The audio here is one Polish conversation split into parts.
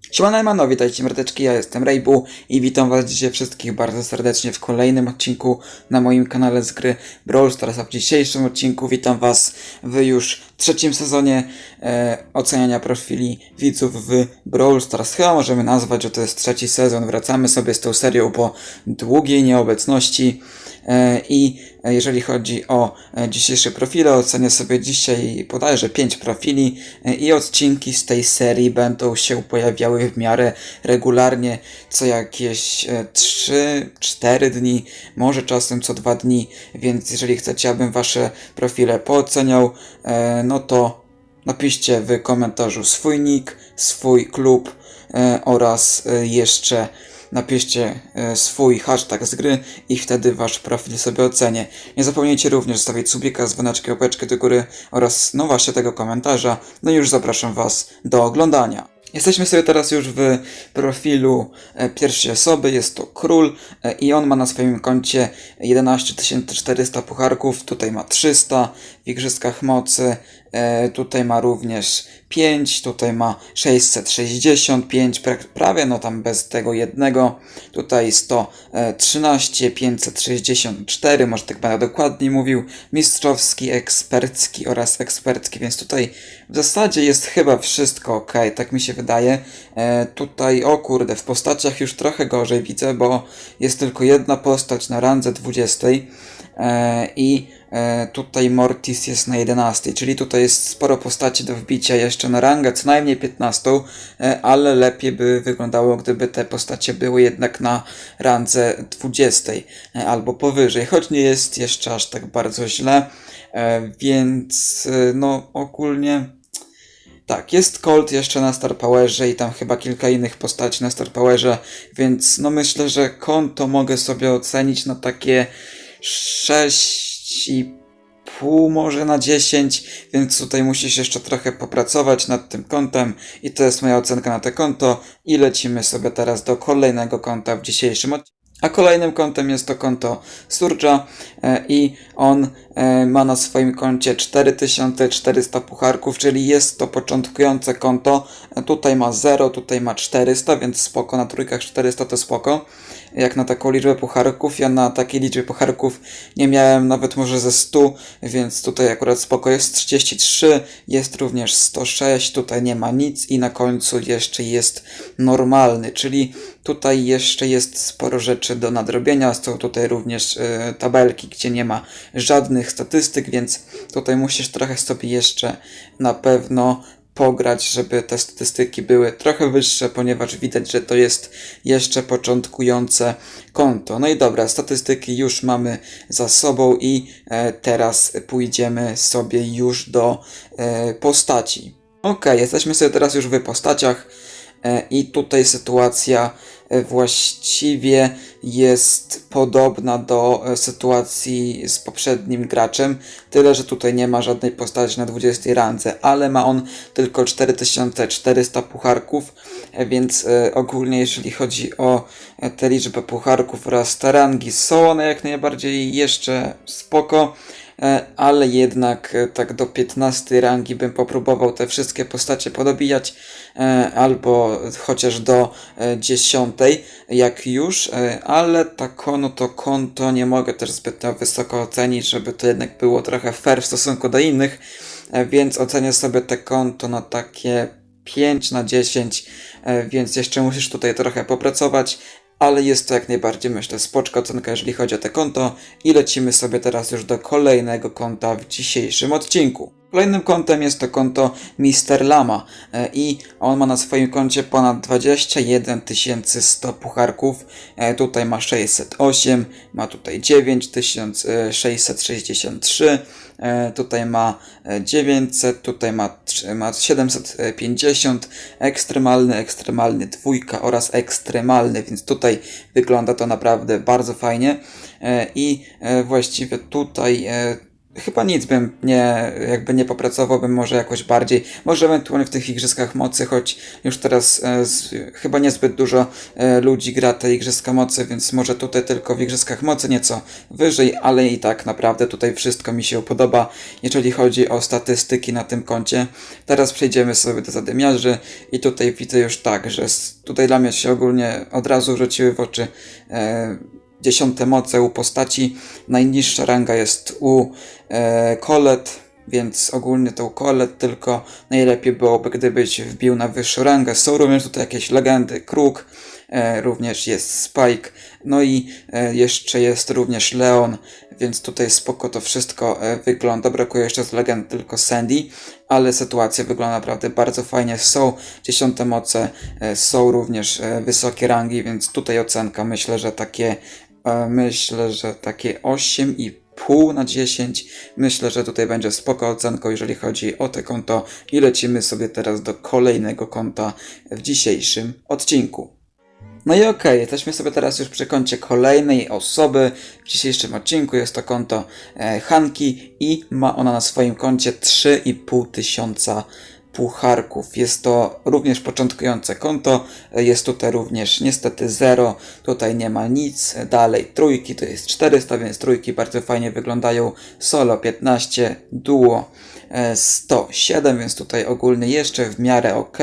Siemano Emano, witajcie mordeczki, ja jestem Rejbu i witam was dzisiaj wszystkich bardzo serdecznie w kolejnym odcinku na moim kanale z gry Brawl Stars, a w dzisiejszym odcinku witam was w już trzecim sezonie e, oceniania profili widzów w Brawl Stars. Chyba możemy nazwać, że to jest trzeci sezon, wracamy sobie z tą serią po długiej nieobecności i e, jeżeli chodzi o e, dzisiejsze profile, ocenię sobie dzisiaj bodajże 5 profili e, i odcinki z tej serii będą się pojawiały w miarę regularnie, co jakieś 3-4 dni, może czasem co 2 dni, więc jeżeli chcecie, abym wasze profile pooceniał, e, no to napiszcie w komentarzu swój nick, swój klub e, oraz e, jeszcze napiszcie e, swój hashtag z gry i wtedy wasz profil sobie ocenię. Nie zapomnijcie również zostawić subika, dzwoneczkę, łapeczkę do góry oraz no właśnie tego komentarza. No i już zapraszam was do oglądania. Jesteśmy sobie teraz już w profilu e, pierwszej osoby, jest to król e, i on ma na swoim koncie 11 400 pucharków, tutaj ma 300 w Igrzyskach Mocy, tutaj ma również 5, tutaj ma 665, pra- prawie no tam bez tego jednego, tutaj 113, 564, może tak będę dokładniej mówił, mistrzowski, ekspercki oraz ekspercki, więc tutaj w zasadzie jest chyba wszystko ok, tak mi się wydaje. E, tutaj, o kurde, w postaciach już trochę gorzej widzę, bo jest tylko jedna postać na randze 20 e, i e, tutaj Mortis jest na 11, czyli tutaj jest sporo postaci do wbicia jeszcze na rangę, co najmniej 15, e, ale lepiej by wyglądało, gdyby te postacie były jednak na randze 20 e, albo powyżej, choć nie jest jeszcze aż tak bardzo źle, e, więc e, no ogólnie tak, jest Colt jeszcze na Star Powerze i tam chyba kilka innych postaci na Star Powerze, więc no myślę, że konto mogę sobie ocenić na takie 6,5 może na 10, więc tutaj musisz jeszcze trochę popracować nad tym kontem i to jest moja ocenka na to konto i lecimy sobie teraz do kolejnego konta w dzisiejszym odcinku. A kolejnym kontem jest to konto Surja e, i on e, ma na swoim koncie 4400 pucharków, czyli jest to początkujące konto. E, Tutaj ma 0, tutaj ma 400, więc spoko, na trójkach 400 to spoko. Jak na taką liczbę pucharków, ja na takiej liczbie pucharków nie miałem nawet może ze 100, więc tutaj akurat spoko. Jest 33, jest również 106, tutaj nie ma nic i na końcu jeszcze jest normalny, czyli tutaj jeszcze jest sporo rzeczy do nadrobienia, są tutaj również e, tabelki, gdzie nie ma żadnych statystyk, więc tutaj musisz trochę sobie jeszcze na pewno pograć, żeby te statystyki były trochę wyższe, ponieważ widać, że to jest jeszcze początkujące konto. No i dobra, statystyki już mamy za sobą i e, teraz pójdziemy sobie już do e, postaci. Ok, jesteśmy sobie teraz już w postaciach i tutaj sytuacja e, właściwie jest podobna do e, sytuacji z poprzednim graczem, tyle że tutaj nie ma żadnej postaci na 20 randze, ale ma on tylko 4400 pucharków, e, więc e, ogólnie jeżeli chodzi o e, tę liczbę pucharków oraz te rangi, są one jak najbardziej jeszcze spoko. E, ale jednak e, tak do 15 rangi bym popróbował te wszystkie postacie podobijać, e, albo chociaż do e, 10, jak już, ale tak no to konto nie mogę też zbytnio wysoko ocenić, żeby to jednak było trochę fair w stosunku do innych, więc ocenię sobie te konto na takie 5 na 10, e, więc jeszcze musisz tutaj trochę popracować, ale jest to jak najbardziej, myślę, spoczka ocenka, jeżeli chodzi o te konto i lecimy sobie teraz już do kolejnego konta w dzisiejszym odcinku. Kolejnym kontem jest to konto Mr. Lama e, i on ma na swoim koncie ponad 21 100 pucharków. E, Tutaj ma 608, ma tutaj 9663, e, tutaj ma e, 900, tutaj ma, ma 750, ekstremalny, ekstremalny dwójka oraz ekstremalny, więc tutaj wygląda to naprawdę bardzo fajnie i właściwie tutaj chyba nic bym nie, jakby nie popracowałbym może jakoś bardziej, może ewentualnie w tych Igrzyskach Mocy, choć już teraz e, z, chyba niezbyt dużo e, ludzi gra te Igrzyska Mocy, więc może tutaj tylko w Igrzyskach Mocy nieco wyżej, ale i tak naprawdę tutaj wszystko mi się podoba, jeżeli chodzi o statystyki na tym koncie. Teraz przejdziemy sobie do zadymiarzy i tutaj widzę już tak, że tutaj dla mnie się ogólnie od razu rzuciły w oczy e, dziesiąte moce u postaci. Najniższa ranga jest u e, więc ogólnie to u Colette, tylko najlepiej byłoby, gdybyś wbił na wyższą rangę. Są również tutaj jakieś legendy, Kruk, e, również jest Spike, no i e, jeszcze jest również Leon, więc tutaj spoko to wszystko e, wygląda. Brakuje jeszcze z legend tylko Sandy, ale sytuacja wygląda naprawdę bardzo fajnie. Są dziesiąte moce, e, są również e, wysokie rangi, więc tutaj ocenka myślę, że takie myślę, że takie 8,5 na 10. Myślę, że tutaj będzie spoko ocenką, jeżeli chodzi o te konto i lecimy sobie teraz do kolejnego konta w dzisiejszym odcinku. No i okej, jesteśmy sobie teraz już przy koncie kolejnej osoby. W dzisiejszym odcinku jest to konto e, Hanki i ma ona na swoim koncie 3,5 tysiąca pucharków. Jest to również początkujące konto. E, Jest tutaj również niestety 0. Tutaj nie ma nic. E, Dalej trójki to jest 400, więc trójki bardzo fajnie wyglądają. Solo 15, duo e, 107, więc tutaj ogólny jeszcze w miarę ok.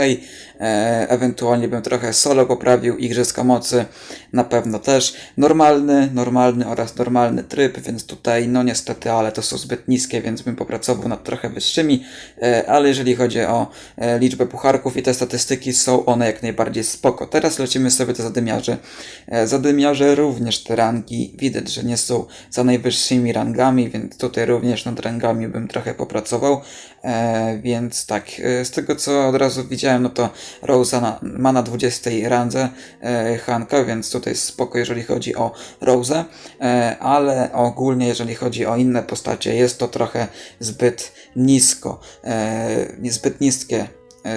E, ewentualnie bym trochę solo poprawił, Igrzyska Mocy na pewno też. Normalny, normalny oraz normalny tryb, więc tutaj no niestety, ale to są zbyt niskie, więc bym popracował nad trochę wyższymi. E, ale jeżeli chodzi o e, liczbę pucharków i te statystyki, są one jak najbardziej spoko. Teraz lecimy sobie do zadymiarzy. Zadymiarze również te rangi, widać, że nie są za najwyższymi rangami, więc tutaj również nad rangami bym trochę popracował. E, więc tak, e, z tego co od razu widziałem, no to Rosa na, ma na 20 randze e, Hanka, więc tutaj spoko, jeżeli chodzi o Rosę, e, ale ogólnie jeżeli chodzi o inne postacie, jest to trochę zbyt nisko, niezbyt niskie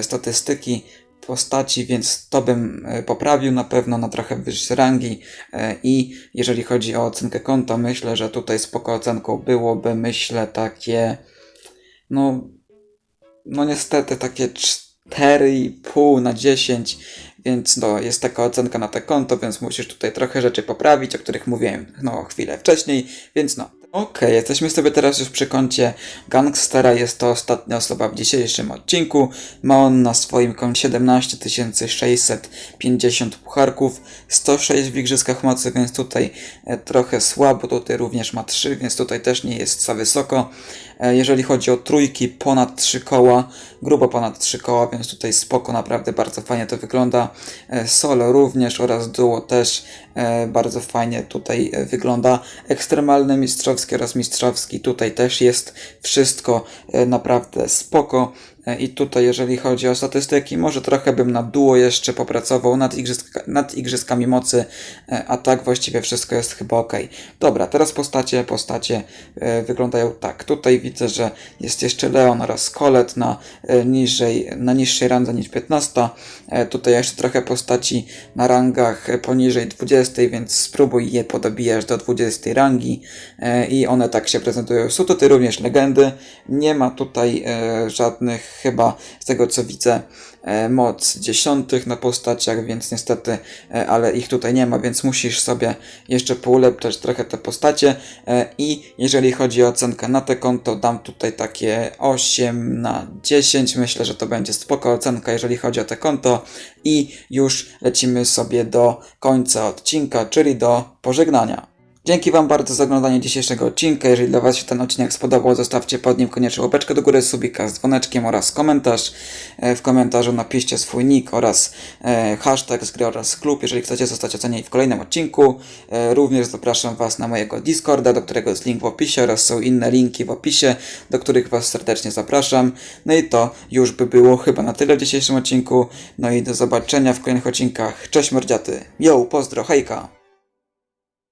statystyki postaci, więc to bym poprawił na pewno na trochę wyższe rangi. I jeżeli chodzi o ocenkę konta, myślę, że tutaj spoko ocenką byłoby, myślę, takie no, no niestety takie 4,5 na 10, więc no, jest taka ocenka na te konto, więc musisz tutaj trochę rzeczy poprawić, o których mówiłem no chwilę wcześniej, więc no. Okej, jesteśmy sobie teraz już przy koncie Gangstera, jest to ostatnia osoba w dzisiejszym odcinku. Ma on na swoim koncie 17 650 pucharków, 106 w Igrzyskach Mocy, więc tutaj e, trochę słabo, tutaj również ma 3, więc tutaj też nie jest za wysoko. E, Jeżeli chodzi o trójki, ponad 3 koła, grubo ponad 3 koła, więc tutaj spoko, naprawdę bardzo fajnie to wygląda. E, Solo również oraz duo też bardzo fajnie tutaj wygląda. Ekstremalny mistrzowski oraz mistrzowski, tutaj też jest wszystko e, naprawdę spoko. E, I tutaj, jeżeli chodzi o statystyki, może trochę bym na duo jeszcze popracował nad, igrzyska, nad igrzyskami mocy, e, a tak właściwie wszystko jest chyba ok. Dobra, teraz postacie, postacie e, wyglądają tak. Tutaj widzę, że jest jeszcze Leon oraz Colette na, niżej, na niższej randze niż 15. E, tutaj jeszcze trochę postaci na rangach poniżej 20, więc spróbuj je podobijać do 20 rangi i one tak się prezentują. Są tutaj również legendy. Nie ma tutaj żadnych chyba z tego co widzę e, moc dziesiątych na postaciach, więc niestety, e, ale ich tutaj nie ma, więc musisz sobie jeszcze poulepszać trochę te postacie. E, i jeżeli chodzi o ocenkę na te konto, dam tutaj takie 8 na 10, myślę, że to będzie spoko ocenka, jeżeli chodzi o te konto. I już lecimy sobie do końca odcinka, czyli do pożegnania. Dzięki Wam bardzo za oglądanie dzisiejszego odcinka. Jeżeli dla Was się ten odcinek spodobał, zostawcie pod nim koniecznie łapeczkę do góry, subika z dzwoneczkiem oraz komentarz. E, W komentarzu napiszcie swój nick oraz e, hashtag z gry oraz klub, jeżeli chcecie zostać ocenieni w kolejnym odcinku. E, Również zapraszam Was na mojego Discorda, do którego jest link w opisie oraz są inne linki w opisie, do których Was serdecznie zapraszam. No i to już by było chyba na tyle w dzisiejszym odcinku. No i do zobaczenia w kolejnych odcinkach. Cześć mordziaty. Yo, pozdro, hejka!